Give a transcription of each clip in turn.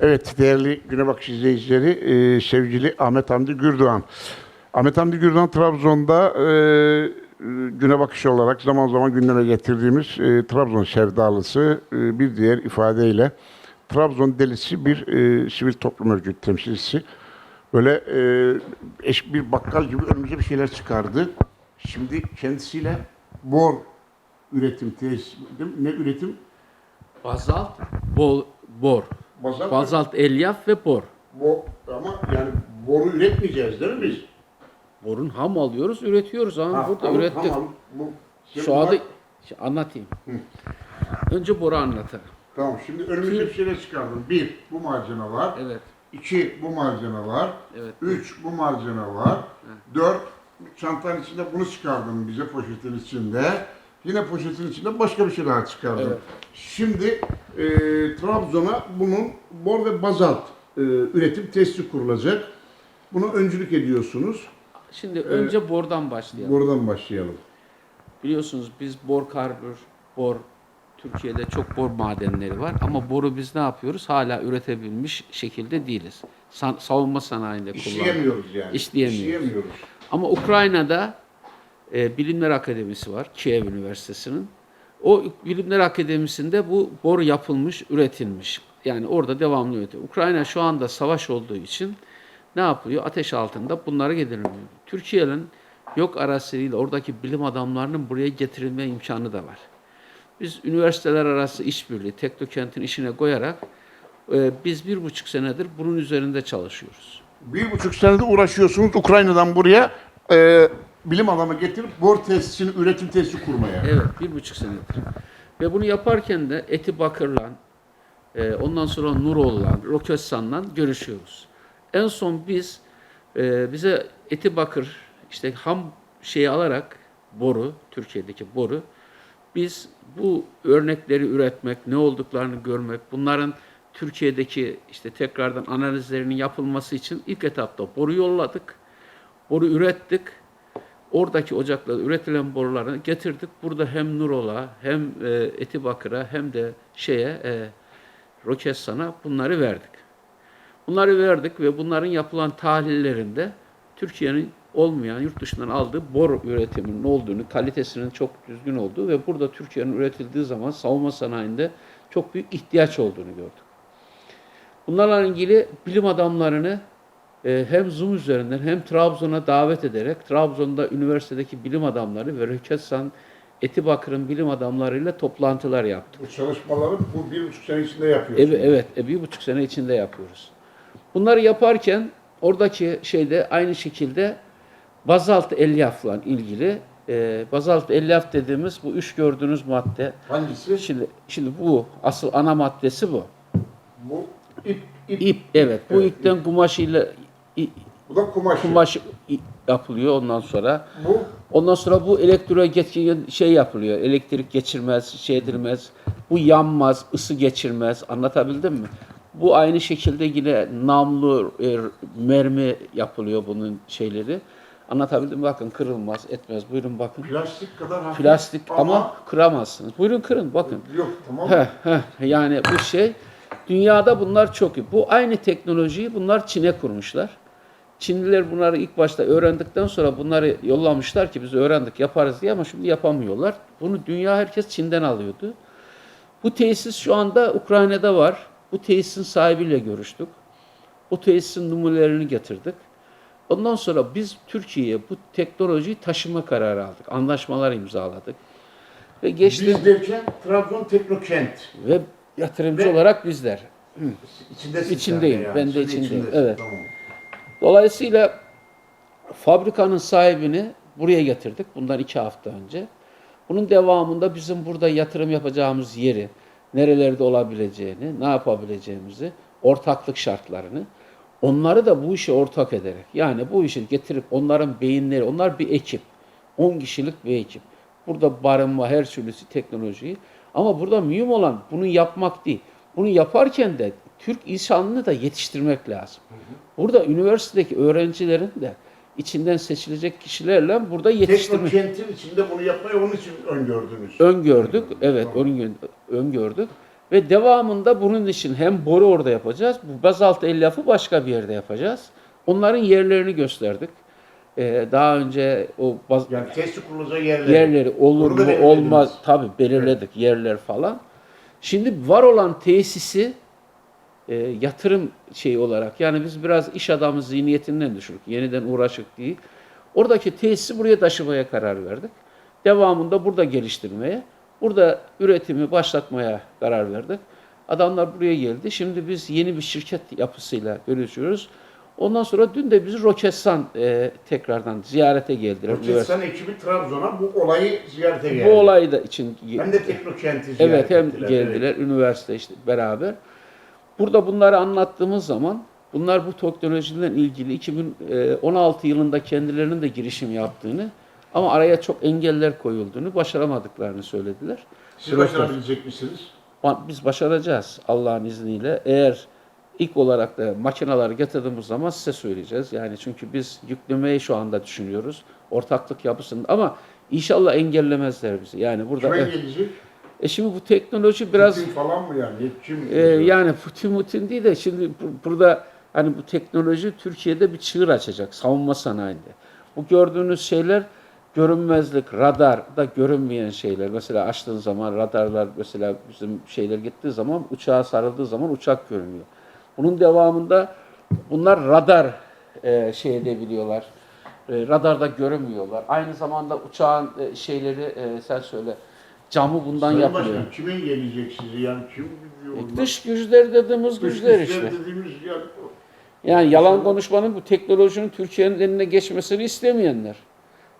Evet, değerli Güne Bakış izleyicileri, e, sevgili Ahmet Hamdi Gürdoğan. Ahmet Hamdi Gürdoğan Trabzon'da e, Güne Bakış olarak zaman zaman gündeme getirdiğimiz e, Trabzon sevdalısı e, bir diğer ifadeyle Trabzon delisi bir e, sivil toplum örgütü temsilcisi. Böyle e, eş bir bakkal gibi önümüze bir şeyler çıkardı. Şimdi kendisiyle bor üretim tesis, ne üretim? Bazalt, bol, bor. Bazalt- Bazalt, elyaf ve bor. Bo ama yani boru üretmeyeceğiz değil mi biz? Borun ham alıyoruz, üretiyoruz. Ha, Ha, burada tamam, ürettik. Tamam. Bu, Şu anda anlatayım. Önce boru anlatırım. Tamam şimdi önümüze bir şeyler çıkardım. Bir, bu malzeme var. Evet. İki, bu malzeme var. Evet. Üç, bu malzeme var. Dört, çantanın içinde bunu çıkardım bize poşetin içinde. Yine poşetin içinde başka bir şey daha çıkardım. Evet. Şimdi e, Trabzon'a bunun bor ve bazalt e, üretim tesisi kurulacak. Bunu öncülük ediyorsunuz. Şimdi önce bordan başlayalım. Buradan başlayalım. Biliyorsunuz biz bor karbür, bor Türkiye'de çok bor madenleri var ama boru biz ne yapıyoruz? Hala üretebilmiş şekilde değiliz. San- savunma sanayinde kullanıyoruz. İşleyemiyoruz yani. İşleyemiyoruz. İşleyemiyoruz. Ama Ukrayna'da e, Bilimler Akademisi var, Kiev Üniversitesi'nin. O Bilimler Akademisi'nde bu boru yapılmış, üretilmiş. Yani orada devamlı üretiyor. Ukrayna şu anda savaş olduğu için ne yapıyor? Ateş altında bunları getiriliyor. Türkiye'nin yok arasıyla oradaki bilim adamlarının buraya getirilme imkanı da var. Biz üniversiteler arası işbirliği, Teknokent'in işine koyarak e, biz bir buçuk senedir bunun üzerinde çalışıyoruz. Bir buçuk senedir uğraşıyorsunuz Ukrayna'dan buraya e, bilim adamı getirip bor tesisini, üretim tesisi kurmaya. Evet, bir buçuk senedir. Ve bunu yaparken de Eti Bakır'la, e, ondan sonra Nuroğlu'la, Roketsan'la görüşüyoruz. En son biz, e, bize Eti Bakır, işte ham şeyi alarak, boru, Türkiye'deki boru, biz bu örnekleri üretmek, ne olduklarını görmek, bunların Türkiye'deki işte tekrardan analizlerinin yapılması için ilk etapta boru yolladık, boru ürettik, Oradaki ocaklarda üretilen boruları getirdik. Burada hem Nurol'a hem e, Etibakır'a hem de şeye e, Roketsan'a bunları verdik. Bunları verdik ve bunların yapılan tahlillerinde Türkiye'nin olmayan yurt dışından aldığı bor üretiminin olduğunu, kalitesinin çok düzgün olduğu ve burada Türkiye'nin üretildiği zaman savunma sanayinde çok büyük ihtiyaç olduğunu gördük. Bunlarla ilgili bilim adamlarını hem Zoom üzerinden hem Trabzon'a davet ederek Trabzon'da üniversitedeki bilim adamları ve Röketsan Etibakır'ın bilim adamlarıyla toplantılar yaptık. Bu çalışmaları bu bir buçuk sene içinde yapıyorsunuz. Evet, evet e, bir buçuk sene içinde yapıyoruz. Bunları yaparken oradaki şeyde aynı şekilde bazalt elyafla ilgili e, bazalt elyaf dediğimiz bu üç gördüğünüz madde. Hangisi? Şimdi şimdi bu asıl ana maddesi bu. Bu ip, ip. Evet. Bu Evet, ipten kumaşıyla i- Bu da kumaş. kumaş yapılıyor ondan sonra. Bu Ondan sonra bu elektro geçkin şey yapılıyor. Elektrik geçirmez, şey edilmez. Bu yanmaz, ısı geçirmez. Anlatabildim mi? Bu aynı şekilde yine namlu e, mermi yapılıyor bunun şeyleri. Anlatabildim mi? Bakın kırılmaz, etmez. Buyurun bakın. plastik kadar hafif. Plastik ama, kıramazsınız. Buyurun kırın bakın. Yok tamam. Heh, heh. Yani bu şey dünyada bunlar çok iyi. Bu aynı teknolojiyi bunlar Çin'e kurmuşlar. Çinliler bunları ilk başta öğrendikten sonra bunları yollamışlar ki biz öğrendik yaparız diye ama şimdi yapamıyorlar. Bunu dünya herkes Çin'den alıyordu. Bu tesis şu anda Ukrayna'da var. Bu tesisin sahibiyle görüştük. Bu tesisin numunelerini getirdik. Ondan sonra biz Türkiye'ye bu teknolojiyi taşıma kararı aldık. Anlaşmalar imzaladık. Ve geçti Biz derken Trabzon Teknokent. ve yatırımcı Ve- olarak bizler. İçindeyim, de ben de içindeyim, içindesin, evet. Tamam. Dolayısıyla fabrikanın sahibini buraya getirdik bundan iki hafta önce. Bunun devamında bizim burada yatırım yapacağımız yeri, nerelerde olabileceğini, ne yapabileceğimizi, ortaklık şartlarını, onları da bu işe ortak ederek, yani bu işi getirip onların beyinleri, onlar bir ekip, 10 kişilik bir ekip. Burada barınma, her türlüsü teknolojiyi. Ama burada mühim olan bunu yapmak değil. Bunu yaparken de Türk insanını da yetiştirmek lazım. Burada üniversitedeki öğrencilerin de içinden seçilecek kişilerle burada yetiştirmek Teknokentin içinde bunu yapmayı onun için öngördünüz. öngördük. Evet, öngö- öngördük. Ve devamında bunun için hem boru orada yapacağız, bu bazalt elyafı başka bir yerde yapacağız. Onların yerlerini gösterdik. Ee, daha önce o baz- Yani testi kurulacağı yerleri. yerleri olur mu olmaz tabi belirledik yerler falan. Şimdi var olan tesisi e, yatırım şeyi olarak yani biz biraz iş adamı zihniyetinden düşürdük. Yeniden uğraşık değil. Oradaki tesisi buraya taşımaya karar verdik. Devamında burada geliştirmeye, burada üretimi başlatmaya karar verdik. Adamlar buraya geldi. Şimdi biz yeni bir şirket yapısıyla görüşüyoruz. Ondan sonra dün de bizi Roketsan e, tekrardan ziyarete geldiler. Roketsan ekibi Trabzon'a bu olayı ziyarete geldi. bu olayı da için Hem de Teknokent'i ziyaret evet hem ettiler. geldiler üniversite işte beraber. Burada bunları anlattığımız zaman bunlar bu teknolojilerle ilgili 2016 yılında kendilerinin de girişim yaptığını ama araya çok engeller koyulduğunu, başaramadıklarını söylediler. Siz başarabilecek misiniz? Biz başaracağız Allah'ın izniyle. Eğer ilk olarak da makineleri getirdiğimiz zaman size söyleyeceğiz. Yani çünkü biz yüklemeyi şu anda düşünüyoruz. Ortaklık yapısında ama inşallah engellemezler bizi. Yani burada Kime e, gelecek? E şimdi bu teknoloji biraz Putin falan mı yani? Mi? ee, yani Putin Mutin değil de şimdi bu- burada hani bu teknoloji Türkiye'de bir çığır açacak savunma sanayinde. Bu gördüğünüz şeyler görünmezlik, radar da görünmeyen şeyler. Mesela açtığın zaman radarlar mesela bizim şeyler gittiği zaman uçağa sarıldığı zaman uçak görünüyor. Bunun devamında bunlar radar e, şey edebiliyorlar. E, radarda görünmüyorlar. Aynı zamanda uçağın e, şeyleri e, sen söyle camı bundan Sayın yapılıyor. Başkanım kime gelecek sizi yani? Kim? E, Dış güçler dediğimiz güçler işte. dediğimiz yani Yani yalan konuşmanın bu teknolojinin Türkiye'nin eline geçmesini istemeyenler.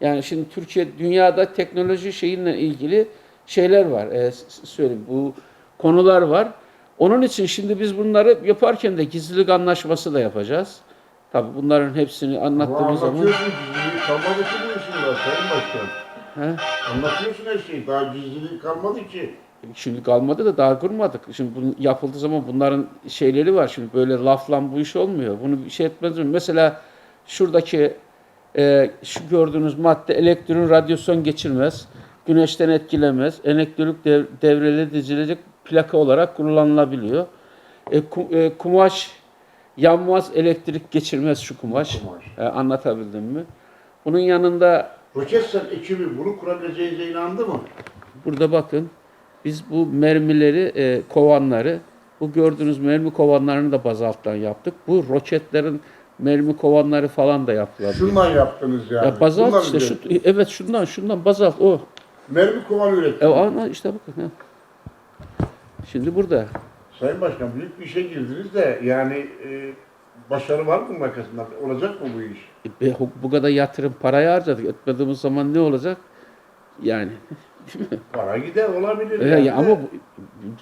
Yani şimdi Türkiye dünyada teknoloji şeyinle ilgili şeyler var. E, s- söyleyeyim bu konular var. Onun için şimdi biz bunları yaparken de gizlilik anlaşması da yapacağız. Tabii bunların hepsini anlattığımız zaman Anlatıyorsun ki bu işin var Sayın Başkan. He? Anlatıyorsun her şeyi. Daha gizliliği kalmadı ki. Şimdi kalmadı da daha kurmadık. Şimdi bunu yapıldığı zaman bunların şeyleri var. Şimdi böyle lafla bu iş olmuyor. Bunu bir şey etmez mi? Mesela şuradaki e, şu gördüğünüz madde elektron radyasyon geçirmez. Güneşten etkilemez. Elektrik dev, devreli dizilecek plaka olarak kullanılabiliyor. E, ku- e, kumaş yanmaz elektrik geçirmez şu kumaş. Kumaş. E, anlatabildim mi? Bunun yanında Roketsan ekibi bunu kurabileceğinize inandı mı? Burada bakın biz bu mermileri, e, kovanları, bu gördüğünüz mermi kovanlarını da bazalttan yaptık. Bu roketlerin mermi kovanları falan da yaptılar. Şundan yaptınız yani. Ya bazalt Bunlar işte şu, evet şundan şundan bazalt o. Mermi kovanı E, ürettiniz. ana işte bakın. ha. Şimdi burada. Sayın Başkan büyük bir işe girdiniz de yani e, başarı var mı arkasında? Olacak mı bu iş? E, bu kadar yatırım parayı harcadık. Etmediğimiz zaman ne olacak? Yani. Para gider olabilir. E, yani ama bu-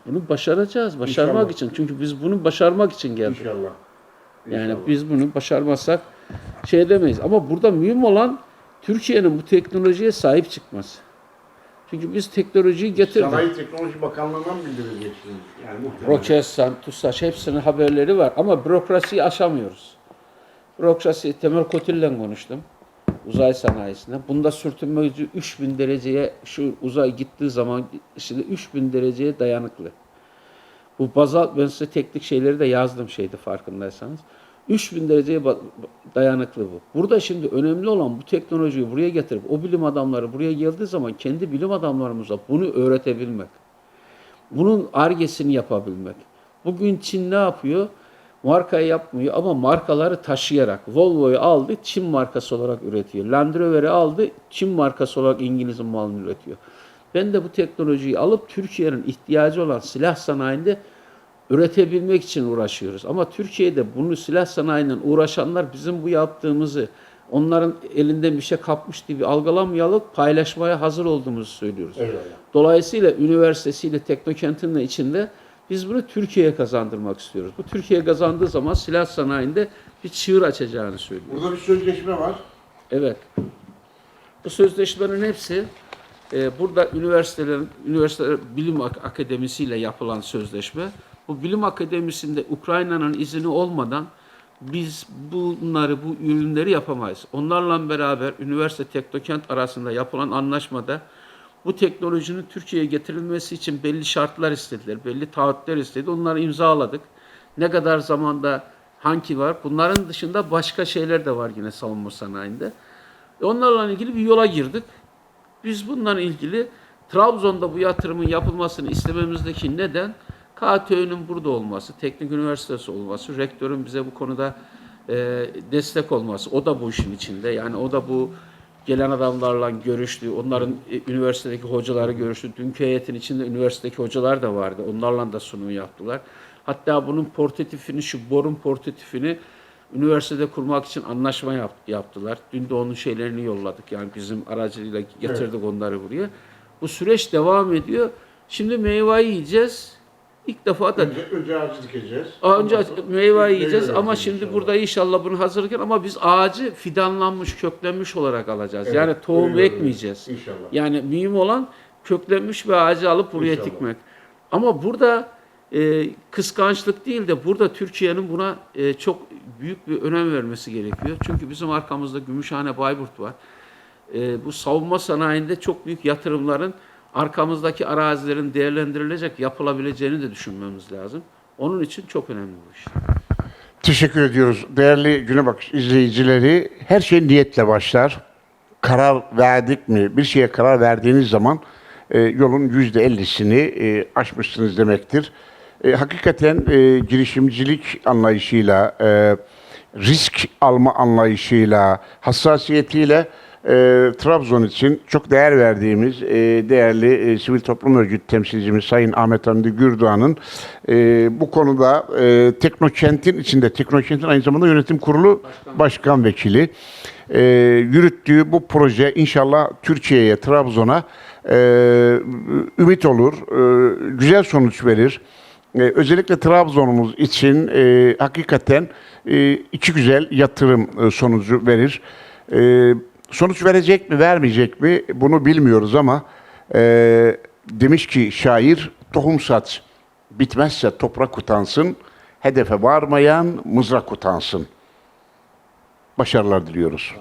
bunu başaracağız. Başarmak İnşallah. için. Çünkü biz bunu başarmak için geldik. İnşallah. Yani İnşallah. biz bunu başarmazsak şey edemeyiz. Ama burada mühim olan Türkiye'nin bu teknolojiye sahip çıkması. Çünkü biz teknolojiyi getirdik. Sanayi Teknoloji Bakanlığı'ndan bildireceksiniz. Yani muhtemelen. Roketsan, TUSAŞ hepsinin haberleri var ama bürokrasiyi aşamıyoruz. Bürokrasi Temel Kotil'le konuştum. Uzay sanayisinde. Bunda sürtünme gücü 3000 dereceye şu uzay gittiği zaman şimdi 3000 dereceye dayanıklı. Bu bazalt ben size teknik şeyleri de yazdım şeydi farkındaysanız. 3000 dereceye dayanıklı bu. Burada şimdi önemli olan bu teknolojiyi buraya getirip o bilim adamları buraya geldiği zaman kendi bilim adamlarımıza bunu öğretebilmek. Bunun argesini yapabilmek. Bugün Çin ne yapıyor? Markayı yapmıyor ama markaları taşıyarak. Volvo'yu aldı, Çin markası olarak üretiyor. Land Rover'i aldı, Çin markası olarak İngiliz'in malını üretiyor. Ben de bu teknolojiyi alıp Türkiye'nin ihtiyacı olan silah sanayinde üretebilmek için uğraşıyoruz. Ama Türkiye'de bunu silah sanayinden uğraşanlar bizim bu yaptığımızı onların elinden bir şey kapmış gibi algılamayalım, paylaşmaya hazır olduğumuzu söylüyoruz. Eyvallah. Dolayısıyla üniversitesiyle, teknokentinin de içinde biz bunu Türkiye'ye kazandırmak istiyoruz. Bu Türkiye'ye kazandığı zaman silah sanayinde bir çığır açacağını söylüyor. Burada bir sözleşme var. Evet. Bu sözleşmelerin hepsi e, burada üniversitelerin, üniversiteler bilim Ak- akademisiyle yapılan sözleşme. Bu bilim akademisinde Ukrayna'nın izni olmadan biz bunları, bu ürünleri yapamayız. Onlarla beraber üniversite teknokent arasında yapılan anlaşmada bu teknolojinin Türkiye'ye getirilmesi için belli şartlar istediler, belli taahhütler istedi. Onları imzaladık. Ne kadar zamanda hangi var? Bunların dışında başka şeyler de var yine savunma sanayinde. E, Onlarla ilgili bir yola girdik. Biz bununla ilgili Trabzon'da bu yatırımın yapılmasını istememizdeki neden KTÖ'nün burada olması, teknik üniversitesi olması, rektörün bize bu konuda e, destek olması. O da bu işin içinde. Yani o da bu gelen adamlarla görüştü. Onların e, üniversitedeki hocaları görüştü. Dünkü heyetin içinde üniversitedeki hocalar da vardı. Onlarla da sunum yaptılar. Hatta bunun portatifini, şu borun portatifini üniversitede kurmak için anlaşma yap- yaptılar. Dün de onun şeylerini yolladık. Yani bizim aracılığıyla getirdik onları buraya. Bu süreç devam ediyor. Şimdi meyve yiyeceğiz. İlk defa da Önce, önce ağacı dikeceğiz. Önce meyve yiyeceğiz ama yiyeceğiz şimdi inşallah. burada inşallah bunu hazırlarken ama biz ağacı fidanlanmış, köklenmiş olarak alacağız. Evet, yani tohum ekmeyeceğiz. İnşallah. Yani mühim olan köklenmiş bir ağacı alıp buraya İnşallah. dikmek. Ama burada e, kıskançlık değil de burada Türkiye'nin buna e, çok büyük bir önem vermesi gerekiyor. Çünkü bizim arkamızda Gümüşhane Bayburt var. E, bu savunma sanayinde çok büyük yatırımların arkamızdaki arazilerin değerlendirilecek, yapılabileceğini de düşünmemiz lazım. Onun için çok önemli bu iş. Teşekkür ediyoruz. Değerli Güne Bakış izleyicileri, her şey niyetle başlar. Karar verdik mi? Bir şeye karar verdiğiniz zaman e, yolun yüzde ellisini e, aşmışsınız demektir. E, hakikaten e, girişimcilik anlayışıyla, e, risk alma anlayışıyla, hassasiyetiyle e, Trabzon için çok değer verdiğimiz e, değerli e, sivil toplum örgütü temsilcimiz Sayın Ahmet Hamdi Gürdoğan'ın e, bu konuda e, Teknokent'in içinde, Teknokent'in aynı zamanda yönetim kurulu başkan, vekili e, yürüttüğü bu proje inşallah Türkiye'ye, Trabzon'a e, ümit olur, e, güzel sonuç verir. E, özellikle Trabzon'umuz için e, hakikaten e, iki güzel yatırım e, sonucu verir. E, sonuç verecek mi, vermeyecek mi bunu bilmiyoruz ama e, demiş ki şair, tohum sat, bitmezse toprak utansın, hedefe varmayan mızrak utansın. Başarılar diliyoruz.